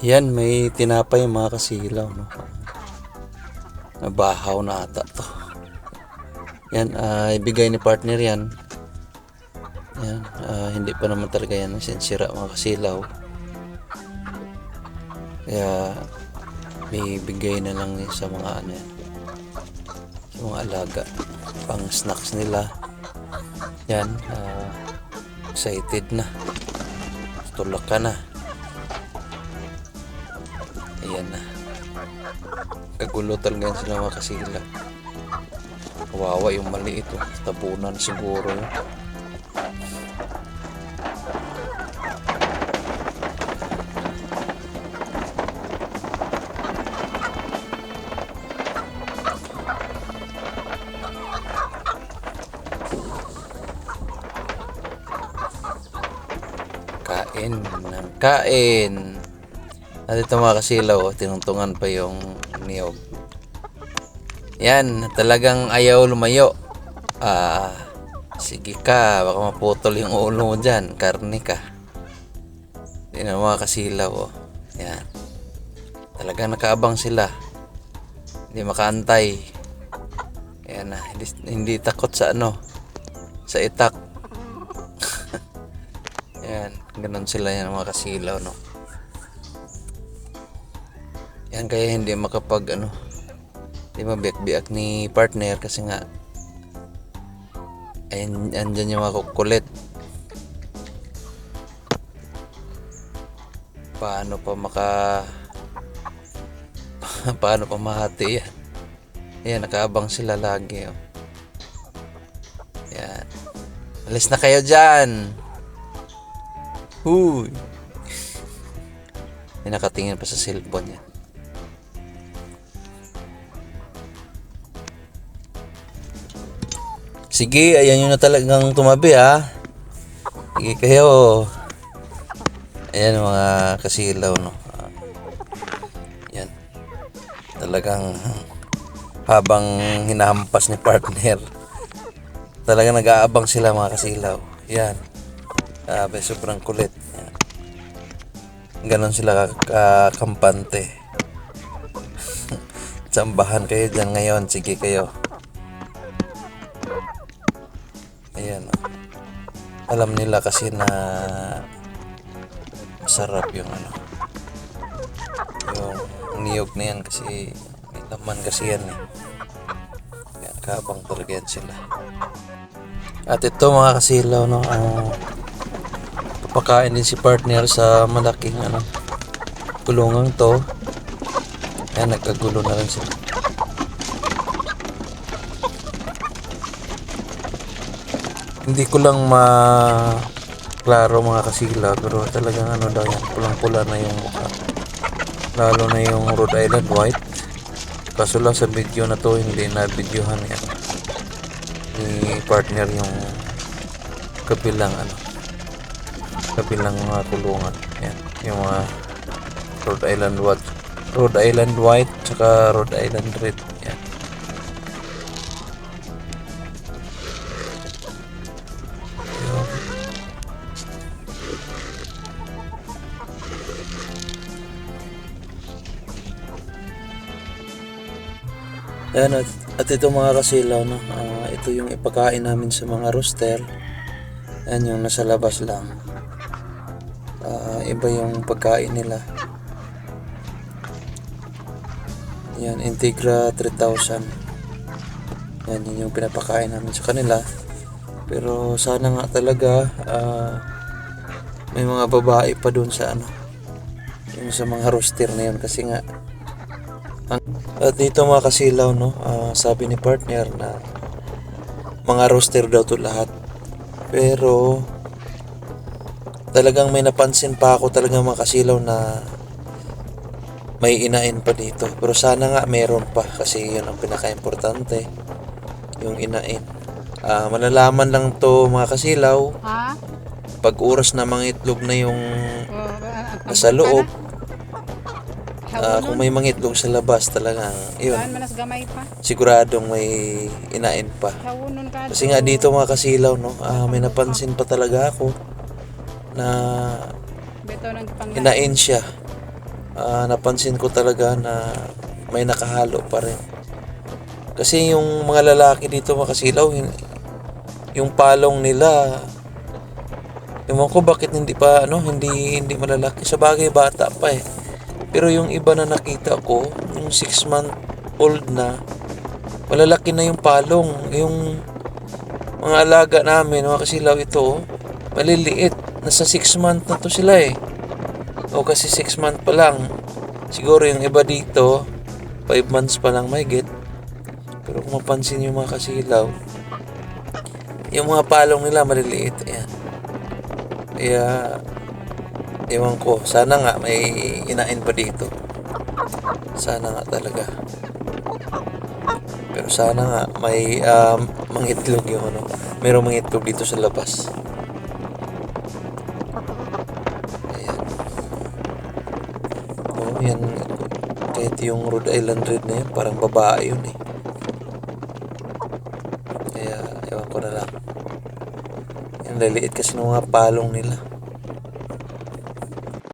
Yan, may tinapay mga kasilaw, no? Nabahaw na ata to. Yan, ah, ibigay ni partner yan. Yan, ah, hindi pa naman talaga yan sinsira mga kasilaw. Kaya, may bigay na lang sa mga ano yan. Sa mga alaga. Pang snacks nila. Yan, ah, excited na. Tulak ka na. Ayan na. Kagulo talaga yan sila mga kasila. Kawawa yung maliit. Oh. Tabunan siguro yun. Kain kain. At ito mga kasilaw, oh, tinungtungan pa yung niyog. Yan, talagang ayaw lumayo. Ah, sige ka, baka maputol yung ulo mo dyan. Karne ka. Yan ang mga kasilaw. Oh. Yan. Talagang nakaabang sila. Hindi makaantay. Yan na, hindi, hindi takot sa ano, sa itak. Yan, ganun sila yan mga kasilaw, no. Yan kaya hindi makapag ano, hindi mabiyak-biyak ni partner kasi nga ayun, andyan yung mga kukulit. Paano pa maka paano pa mahati yan? Ayan, nakaabang sila lagi. Oh. Yan. Alis na kayo dyan. Huy. Nakatingin pa sa cellphone niya. Sige, ayan yun na talagang tumabi ha. Sige kayo. Ayan mga kasilaw no. Ah, Yan. Talagang habang hinahampas ni partner. Talagang nag-aabang sila mga kasilaw. Yan. Sabi, sobrang kulit. Yan. Ganon sila ka- kakampante. Tsambahan kayo dyan ngayon. Sige kayo. Alam nila kasi na masarap yung ano. Yung niyog na yan kasi may laman kasi yan eh. Kaya kabang talaga yan sila. At ito mga kasilaw no. ah, papakain din si partner sa malaking ano kulungang to. Ayan nagkagulo na rin sila. Hindi ko lang ma klaro mga kasila pero talagang ano daw yan pulang-pula na yung mukha. Lalo na yung Rhode Island White. Kaso lang sa video na to hindi na videohan yan. Ni partner yung kabilang ano kabilang mga kulungan. Yan yung mga Rhode Island White. Rhode Island White tsaka Rhode Island Red Ayan, at, at ito mga kasilaw, no? Ah, ito yung ipakain namin sa mga rooster. Ayan yung nasa labas lang. Ah, iba yung pagkain nila. Yan, Integra 3000. Yan, yun yung pinapakain namin sa kanila. Pero sana nga talaga ah, may mga babae pa dun sa ano. Yung sa mga rooster na yun kasi nga at dito mga kasilaw, no, ah, sabi ni partner na mga roster daw to lahat. Pero talagang may napansin pa ako talagang mga kasilaw na may inain pa dito. Pero sana nga meron pa kasi yun ang pinaka-importante. Yung inain. Ah, malalaman lang to mga kasilaw Ha? pag oras na mga itlog na yung Oh, ah, nasa loob. Hawon kung may mga itlog sa labas talagang yun. Saan manas gamay pa? siguradong may inain pa. Kasi nga dito mga kasilaw, no, ah, may napansin pa talaga ako na inain siya. ah, napansin ko talaga na may nakahalo pa rin. Kasi yung mga lalaki dito makasilaw, hin- yung palong nila, Ewan ko bakit hindi pa ano, hindi hindi malalaki. Sa bagay bata pa eh. Pero yung iba na nakita ko, yung 6 month old na, malalaki na yung palong. Yung mga alaga namin, mga kasilaw ito, maliliit. Nasa 6 month na to sila eh. O kasi 6 month pa lang. Siguro yung iba dito, 5 months pa lang may get. Pero kung mapansin yung mga kasilaw, yung mga palong nila maliliit. Ayan. Kaya, ewan ko, sana nga may inain pa dito. Sana nga talaga. Pero sana nga may um, mangitlog yung ano. Merong mangitlog dito sa labas. Ayan. Oh, yan. Kahit yung Rhode Island Red na yun, parang babae yun eh. Kaya, ewan ko na lang. Yung laliit kasi ng mga palong nila.